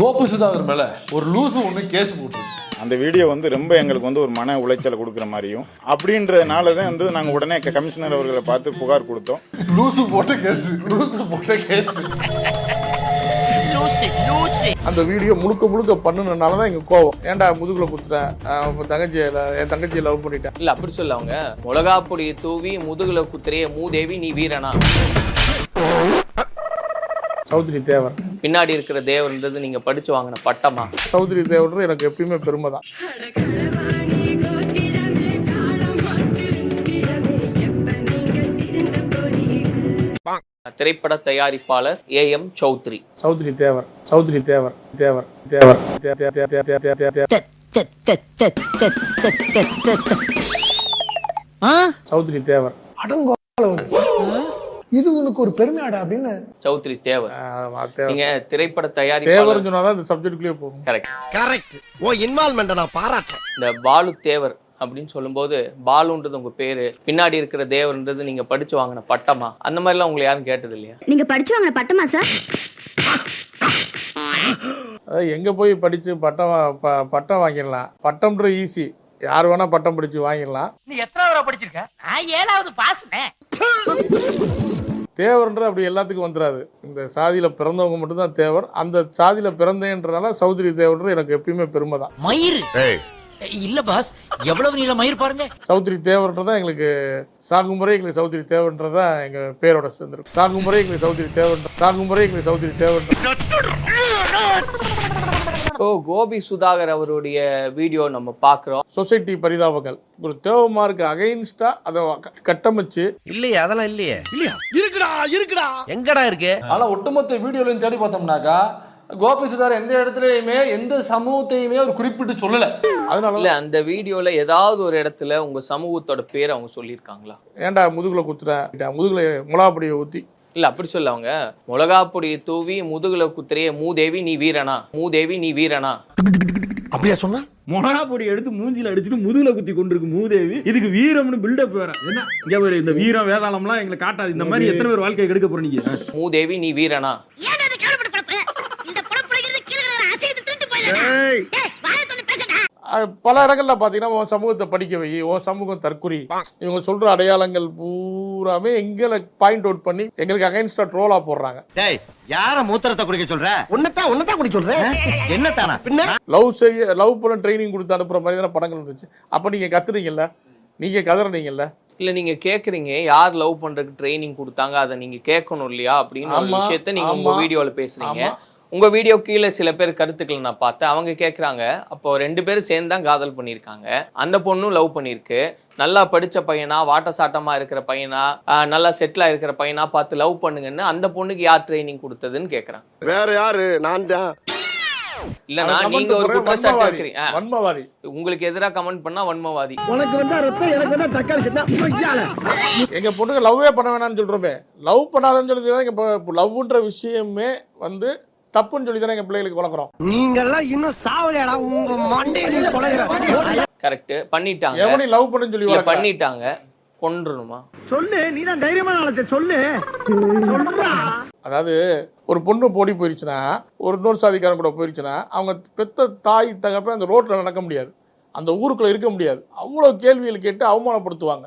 கோபு சுதாகர் மேல ஒரு லூசு ஒண்ணு கேஸ் போட்டு அந்த வீடியோ வந்து ரொம்ப எங்களுக்கு வந்து ஒரு மன உளைச்சலை கொடுக்குற மாதிரியும் அப்படின்றதுனால தான் வந்து நாங்கள் உடனே கமிஷனர் அவர்களை பார்த்து புகார் கொடுத்தோம். லூசு போட்ட கேஸ் லூசு போட்ட கேஸ். அந்த வீடியோ முழுக்க முழுக்க பண்ணுனனால தான் எங்க கோவம். ஏன்டா முதுகுல குத்துட்டேன்? ஆஹ் உங்க தங்கச்சியை ல- என் தங்கச்சியை லவ் பண்ணிட்டேன். இல்ல அப்படி சொல்ல அவங்க. மிளகா பொடியை தூவி முதுகுல குத்துறிய மூதேவி நீ வீரனா? சௌத்ரி தேவர். பின்னாடி இருக்கிற தேவர்ன்றது நீங்க படிச்சு வாங்கின பட்டமா? சௌத்ரி தேவர்ன்றது எனக்கு எப்பயுமே பெருமை தான். திரைப்பட தயாரிப்பாளர் ஏ எம் சௌத்ரி. சௌத்ரி தேவர் சௌத்ரி தேவர் தேவர் தேவர் சௌத்ரி தேவர். அடங்கோலவரு இது உனக்கு ஒரு பெருமையாடா அப்படின்னு சௌத்ரி தேவர். நீங்க திரைப்பட தயாரிப்பாளர். சொன்னாதான் இந்த சப்ஜெக்ட்குள்ளேயே போகும். கரெக்ட் கரெக்ட் ஓ இன்வால்மெண்ட் நான் பாராட்டுறேன். இந்த பாலு தேவர் அப்படின்னு சொல்லும்போது பாலுன்றது உங்க பேரு பின்னாடி இருக்கிற தேவர்ன்றது நீங்க படிச்சு வாங்கின பட்டமா? அந்த மாதிரிலாம் உங்களை யாரும் கேட்டது இல்லையா? நீங்க படிச்சு வாங்கின பட்டமா சார் அதாவது எங்க போய் படிச்சு பட்டம் பட்டம் வாங்கிடலாம். பட்டம்ன்ற ஈஸி யார் வேணா பட்டம் படிச்சு வாங்கிடலாம். நீ எத்தனாவது படிச்சிருக்க? நான் ஏழாவது பாஸ்னே தேவர்ன்றது அப்படி எல்லாத்துக்கும் வந்துடாது இந்த சாதியில பிறந்தவங்க மட்டும்தான் தேவர். அந்த சாதியில பிறந்தேன்றனால சௌத்ரி தேவர்ன்றது எனக்கு எப்பயுமே பெருமை தான். மயிறு இல்ல பாஸ். எவ்வளவு நீள மயிர் பாருங்க. சௌத்ரி தேவர்ன்றதான் எங்களுக்கு சாகுமுறை எங்களுக்கு சௌத்ரி தேவன்றதான் எங்க பேரோட சேர்ந்துருக்கு. சாகுமுறை எங்களுக்கு சௌத்ரி தேவன்ற சாகுமுறை எங்களுக்கு சௌத்ரி தேவன்ற ஓ கோபி சுதாகர் அவருடைய வீடியோ நம்ம பாக்குறோம். சொசைட்டி பரிதாபங்கள். ஒரு தேவமாருக்கு அகைன்ஸ்டா அதை கட்டமைச்சு இல்லையே அதெல்லாம் இல்லையே. இல்லையா? இருக்குடா. இருக்குடா எங்கடா இருக்கு? ஆனா ஒட்டுமொத்த வீடியோலையும் தேடி பார்த்தோம்னாக்கா கோபி சுதார் எந்த இடத்துலயுமே எந்த சமூகத்தையுமே அவர் குறிப்பிட்டு சொல்லல. அதனால இல்ல அந்த வீடியோல ஏதாவது ஒரு இடத்துல உங்க சமூகத்தோட பேர் அவங்க சொல்லியிருக்காங்களா? ஏன்டா முதுகுல குத்துறேன் முதுகுல முலாப்படியை ஊத்தி? இல்ல அப்படி சொல்ல அவங்க. மிளகா பொடியை தூவி முதுகுல குத்துறிய மூதேவி நீ வீரனா? மூதேவி நீ வீரனா? அப்படியா சொன்னா? மொளகா பொடி எடுத்து மூஞ்சில அடிச்சுட்டு முதுகுல குத்தி கொண்டிருக்கு மூதேவி. இதுக்கு வீரம்னு பில்டப் வேற. என்ன? இங்க பாரு இந்த வீரம் வேதாளம்லாம் எங்களை காட்டாது. இந்த மாதிரி எத்தனை பேர் வாழ்க்கையை கெடுக்க போறீங்க மூதேவி நீ வீரனா? ஏன் அதை கேள்விப்பட்டு பழப்பு இந்த புறப்புழைக்கிறது கீழே அசைத்து திருட்டு போயிடா பல இடங்கள்ல பாத்தீங்கன்னா உன் சமூகத்தை படிக்க வை உன் சமூகம் தற்குறி. இவங்க சொல்ற அடையாளங்கள் பூராமே எங்களை பாயிண்ட் அவுட் பண்ணி எங்களுக்கு அகைன்ஸ்டா ட்ரோலா போடுறாங்க. டேய் யார மூத்திரத்தை குடிக்க சொல்ற? உன்னதான் உன்னதான் குடிக்க சொல்ற? என்னத்தானா? பின்ன? லவ் செய்ய லவ் பண்ண ட்ரைனிங் கொடுத்து அனுப்புற மாதிரி தானே படங்கள் இருந்துச்சு. அப்ப நீங்க கத்துறீங்கல்ல? நீங்க கதறீங்கல்ல இல்ல நீங்க கேக்குறீங்க யார் லவ் பண்றதுக்கு ட்ரைனிங் கொடுத்தாங்க அதை நீங்க கேட்கணும் இல்லையா அப்படின்னு ஒரு விஷயத்த நீங்க உங்க. வீடியோல பேசுறீங்க. ஆமா. உங்க வீடியோ கீழே சில பேர் கருத்துக்களை நான் பார்த்தேன். அவங்க கேக்குறாங்க அப்போ ரெண்டு பேரும் சேர்ந்து தான் காதல் பண்ணியிருக்காங்க. அந்த பொண்ணும் லவ் பண்ணியிருக்கு. நல்லா படிச்ச பையனா வாட்ட சாட்டமா இருக்கிற பையனா நல்லா செட்டில் இருக்கிற பையனா பார்த்து லவ் பண்ணுங்கன்னு அந்த பொண்ணுக்கு யார் ட்ரைனிங் கொடுத்ததுன்னு கேக்குறாங்க. வேற யாரு? நான் தான். இல்லனா நீங்க ஒரு comment குற்றச்சாட்டு வன்மவாதி. வைக்கிறீங்க. ஆ, வன்மவாதி. உங்களுக்கு எதிராக கமெண்ட் பண்ணா வன்மவாதி. உனக்கு வந்தா ரத்தம் எனக்கு வந்தா தக்காளி சட்னா எங்க பொண்ணுங்க லவ்வே பண்ண வேணாம்னு சொல்றோமே. லவ் பண்ணாதன்னு எங்க லவ்ன்ற விஷயமே வந்து தப்புன்னு சொல்லி தானே எங்க பிள்ளைகளுக்கு வளர்க்குறோம். நீங்க எல்லாம் இன்னும் சாவலையாடா உங்க மண்டையில பொழைக்கிற கரெக்ட் பண்ணிட்டாங்க. எவனையும் லவ் பண்ணுன்னு சொல்லி. பண்ணிட்டாங்க. கொன்றுணுமா சொல்லு நீ தான் தைரியமான ஆளத்தை சொல்லு. சொல்றா. அதாவது ஒரு பொண்ணு போடி போயிருச்சுன்னா ஒரு இன்னொரு சாதிக்காரன் கூட போயிருச்சுன்னா அவங்க பெத்த தாய் தகப்ப அந்த ரோட்ல நடக்க முடியாது. அந்த ஊருக்குள்ள இருக்க முடியாது. அவ்வளவு கேள்விகள் கேட்டு அவமானப்படுத்துவாங்க.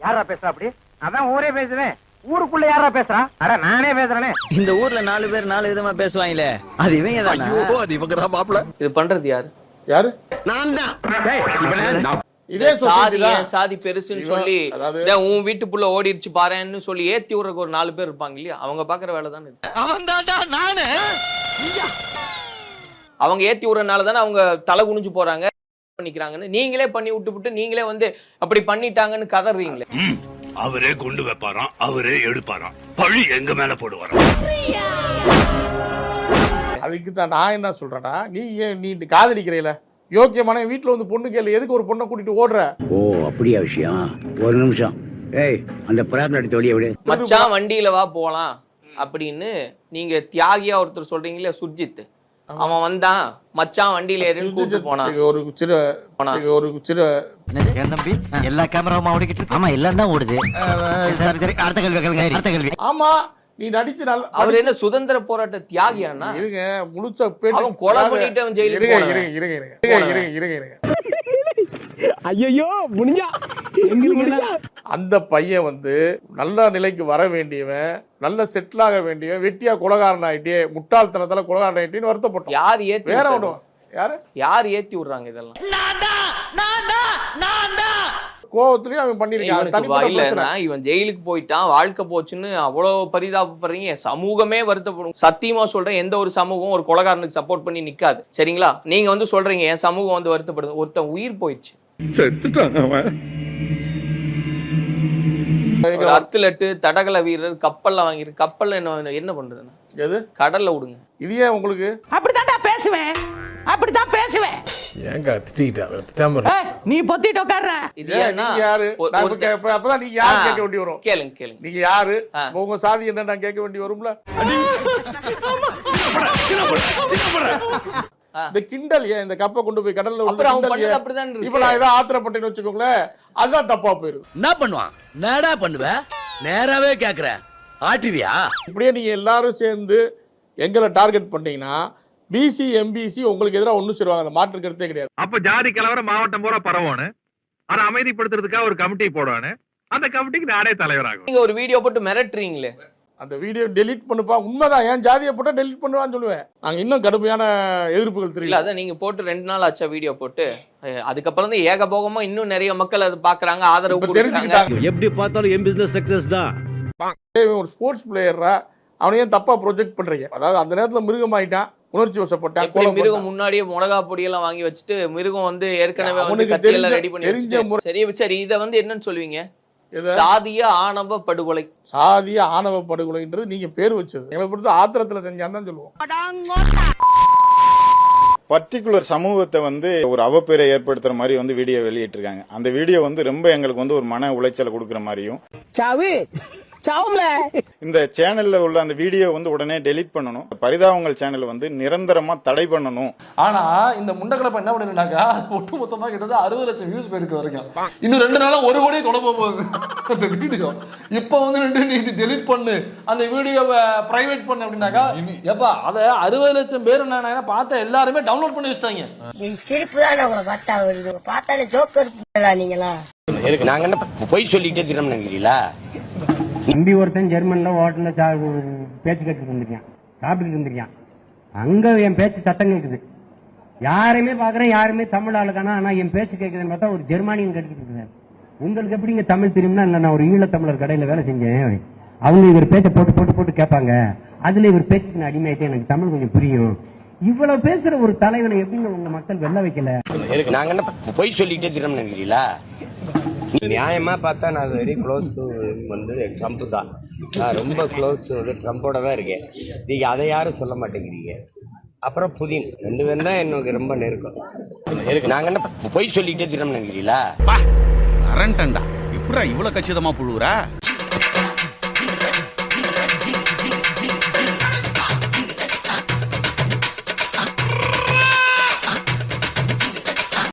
யாரா பேசுறா அப்படி? அதான் ஊரே பேசுவேன். ஊருக்குள்ள யாரா பேசுறா? அட நானே பேசுறேனே. இந்த ஊர்ல நாலு பேர் நாலு விதமா பேசுவாங்களே. அது இவங்க தானே? அது இவங்க தான் மாப்பிள. இது பண்றது யாரு? யாரு? நான் தான். இதே சாதி சாதி பெருசுன்னு சொல்லி அதாவது- "டேய், உன் வீட்டு புள்ள ஓடிடுச்சு பாருன்னு சொல்லி ஏத்தி விடுறதுக்கு ஒரு நாலு பேர் இருப்பாங்க இல்லையா? அவங்க பாக்குற வேலை தானே அவன் தான்டா நானு. அவங்க ஏத்தி விடுறதுனால தானே அவங்க தலை குனிஞ்சு போறாங்க பண்ணிக்கிறாங்கன்னு. நீங்களே பண்ணி விட்டு விட்டு நீங்களே வந்து அப்படி பண்ணிட்டாங்கன்னு கதறீங்களே. அவரே கொண்டு வைப்பாராம் அவரே எடுப்பாராம். பழி எங்க மேல போடுவாராம். அதுக்கு தான் நான் என்ன சொல்றேன்னா நீ ஏன் நீ காதலிக்கிறீல யோக்கியமான வீட்டுல வந்து பொண்ணு கேளு எதுக்கு ஒரு பொண்ணை கூட்டிட்டு ஓடுற? ஓ அப்படியா விஷயம். ஒரு நிமிஷம். ஏய் அந்த ப்ராப்ளம் எடுத்து வெளியே விடு. மச்சான் வண்டியில வா போலாம். அப்படின்னு நீங்க தியாகியா ஒருத்தர் சொல்றீங்களே சுர்ஜித். அவன் வந்தான். மச்சான் வண்டியில ஏறின்னு கூட்டு போனான். ஒரு சிறு போனா. இது ஒரு சிறு என் தம்பி? எல்லா கேமராவும் ஓடிக்கிட்டு ஆமா எல்லாம் தான் ஓடுது. சரி சரி. அடுத்த கேள்வி கேளுங்க அடுத்த கேள்வி. ஆமா நீ நடிச்சு அவர் என்ன சுதந்திர போராட்ட தியாகியானா இருங்க முழுசா பேட்டி அவன் கொலை பண்ணிட்டு அவன் ஜெயிலுக்கு இருங்க. இருங்க இருங்க இருங்க. இருங்க இருங்க இருங்க. ஐயோ முடிஞ்சா. எங்களுக்கு அந்த பையன் வந்து நல்ல நிலைக்கு வர வேண்டியவன் நல்ல செட்டில் ஆக வேண்டியவன் வெட்டியா குலகாரன் ஆயிட்டே முட்டாள்தனத்துல குலகாரன் ஆயிட்டேன்னு வருத்தப்பட்டோம் யார் ஏத்தி வேற? ஒன்றும் யாரு? யார் ஏத்தி விடுறாங்க இதெல்லாம்? கோவத்திலயும் அவன் பண்ணிருக்கான். இல்ல, இவன் ஜெயிலுக்கு போயிட்டான் வாழ்க்கை போச்சுன்னு அவ்வளவு பரிதாபப்படுறீங்க. சமூகமே வருத்தப்படும். சத்தியமா சொல்றேன் எந்த ஒரு சமூகம் ஒரு கொலகாரனுக்கு சப்போர்ட் பண்ணி நிக்காது. சரிங்களா? நீங்க வந்து சொல்றீங்க என் சமூகம் வந்து வருத்தப்படுது. ஒருத்தன் உயிர் போயிடுச்சு. செத்துட்டாங்க அத்லட்டு தடகள வீரர் கப்பல்ல வாங்கிரு கப்பல்ல என்ன என்ன பண்றது எது? கடல்ல விடுங்க. இது ஏன் உங்களுக்கு? அப்படித்தான்டா பேசுவேன். அப்படித்தான் பேசுவேன். ஏங்க திட்டிக்கிட்டா நீ பொத்திட்டு உட்கார்ற இது யாரு? அப்பதான் நீங்க யாரு. கேட்க வேண்டி வரும். கேளுங்க கேளுங்க. நீங்க யாரு. உங்க சாதி என்ன நான் கேட்க வேண்டி வரும்ல. இந்த கிண்டல் ஏன்? இந்த கப்பை கொண்டு போய் கடல்ல. இப்ப நான் ஏதோ ஆத்திரப்பட்டேன்னு வச்சுக்கோங்களேன் அதுதான் தப்பா போயிருது. என்ன பண்ணுவான்? நேடா பண்ணுவ? நேராவே கேக்குற. ஆட்டுவியா? இப்படியே நீங்க எல்லாரும் சேர்ந்து எங்களை டார்கெட் பண்ணீங்கன்னா பிசி எம்பிசி உங்களுக்கு எதிராக ஒன்றும் சேருவாங்க அந்த மாற்று கருத்தே கிடையாது. அப்ப ஜாதி கலவரம் மாவட்டம் பூரா பரவானு? அதை அமைதிப்படுத்துறதுக்காக ஒரு கமிட்டி போடுவானு? அந்த கமிட்டிக்கு நானே தலைவராகும். நீங்க ஒரு வீடியோ போட்டு மிரட்டுறீங்களே. அந்த வீடியோ டெலீட் பண்ணுப்பா. உண்மைதான். ஏன் ஜாதியை போட்டா டெலீட் பண்ணுவான்னு சொல்லுவேன். நாங்க இன்னும் கடுமையான எதிர்ப்புகள் தெரியல அதான் நீங்க போட்டு ரெண்டு நாள் ஆச்சா வீடியோ போட்டு? அதுக்கப்புறம் தான் ஏகபோகமா இன்னும் நிறைய மக்கள் அது பாக்குறாங்க ஆதரவு தெரிஞ்சுக்கிட்டாங்க. எப்படி பார்த்தாலும் என் பிசினஸ் சக்சஸ் தான். ஒரு ஸ்போர்ட்ஸ் பிளேயரா அவனை ஏன் தப்பா ப்ரொஜெக்ட் பண்றீங்க? அதாவது அந்த நேரத்துல மிருகமாயிட்டான் உணர்ச்சி வசப்பட்டான் மிருகம். முன்னாடியே மிளகா பொடியெல்லாம் வாங்கி வச்சுட்டு மிருகம் வந்து ஏற்கனவே வந்து ரெடி பண்ணி சரி சரி இத வந்து என்னன்னு சொல்லுவீங்க? சாதிய ஆணவ படுகொலை. சாதிய ஆணவ படுகொலைன்றது நீங்க பேர் வச்சது. எங்களை பொறுத்து ஆத்திரத்துல செஞ்சான்னு தான் சொல்லுவோம். பர்டிகுலர் சமூகத்தை வந்து ஒரு அவப்பேரை ஏற்படுத்துற மாதிரி வந்து வீடியோ வெளியிட்டிருக்காங்க. அந்த வீடியோ வந்து ரொம்ப எங்களுக்கு வந்து ஒரு மன உளைச்சலை கொடுக்குற மாதிரியும். சாவு! சாவும்ல. இந்த சேனல்ல உள்ள அந்த வீடியோ வந்து உடனே டெலீட் பண்ணணும். பரிதாபங்கள் சேனல் வந்து நிரந்தரமா தடை பண்ணணும். ஆனா இந்த முண்டக்கலப்ப என்ன பண்ணிருந்தாக்கா ஒட்டு மொத்தமா கிட்டத்தட்ட அறுபது லட்சம் வியூஸ் போயிருக்கு வரைக்கும். இன்னும் ரெண்டு நாளா ஒரு கோடியே தொட போகுது. அந்த வீடியோ. இப்போ வந்து ரெண்டு நீ டெலிட் பண்ணு. அந்த வீடியோவை பிரைவேட் பண்ணு அப்படின்னாக்கா ஏப்பா அதை அறுபது லட்சம் பேர் என்ன பார்த்த எல்லாருமே டவுன்லோட் பண்ணி வச்சிட்டாங்க. சிரிப்பு தான் உங்களை பார்த்தா வருது. பார்த்தாலே ஜோக்கர் நீங்களா? நாங்க என்ன பொய் சொல்லிட்டே தினம் நினைக்கிறீங்களா? தம்பி ஒருத்தன் ஜெர்மன்ல ஹோட்டல்ல பேச்சு கேட்டு இருந்திருக்கான். சாப்பிட்டு இருந்திருக்கான். அங்க என் பேச்சு சத்தம் கேட்குது யாருமே பாக்குறேன் யாருமே தமிழ் ஆளுக்கானா ஆனா என் பேச்சு கேட்குதுன்னு பார்த்தா ஒரு ஜெர்மானியன் கட்டிட்டு இருக்காரு. உங்களுக்கு எப்படிங்க தமிழ் தெரியும்னா இல்ல நான் ஒரு ஈழத்தமிழர் கடையில வேலை செஞ்சேன். அவங்க இவர் பேச்ச போட்டு போட்டு போட்டு கேட்பாங்க. அதுல இவர் பேச்சுக்கு நான் அடிமையாயிட்டே எனக்கு தமிழ் கொஞ்சம் புரியும். இவ்வளவு பேசுற ஒரு தலைவனை எப்படிங்க உங்க மக்கள் வெள்ள வைக்கல? நாங்க என்ன பொய் சொல்லிட்டே தினம் நினைக்கிறீங்களா? நியாயமா பார்த்தா நான் வெரி க்ளோஸ் டு வந்து ட்ரம்ப் தான். நான் ரொம்ப க்ளோஸ் வந்து ட்ரம்ப்போட தான் இருக்கேன். நீங்க அதை யாரும் சொல்ல மாட்டேங்கிறீங்க. அப்புறம் புதின். ரெண்டு பேரும் தான் எனக்கு ரொம்ப நெருக்கம். நாங்க என்ன பொய் சொல்லிட்டே தினம் நினைக்கிறீங்களா? அரண்டண்டா இப்படா இவ்வளவு கச்சிதமா புழுவுற?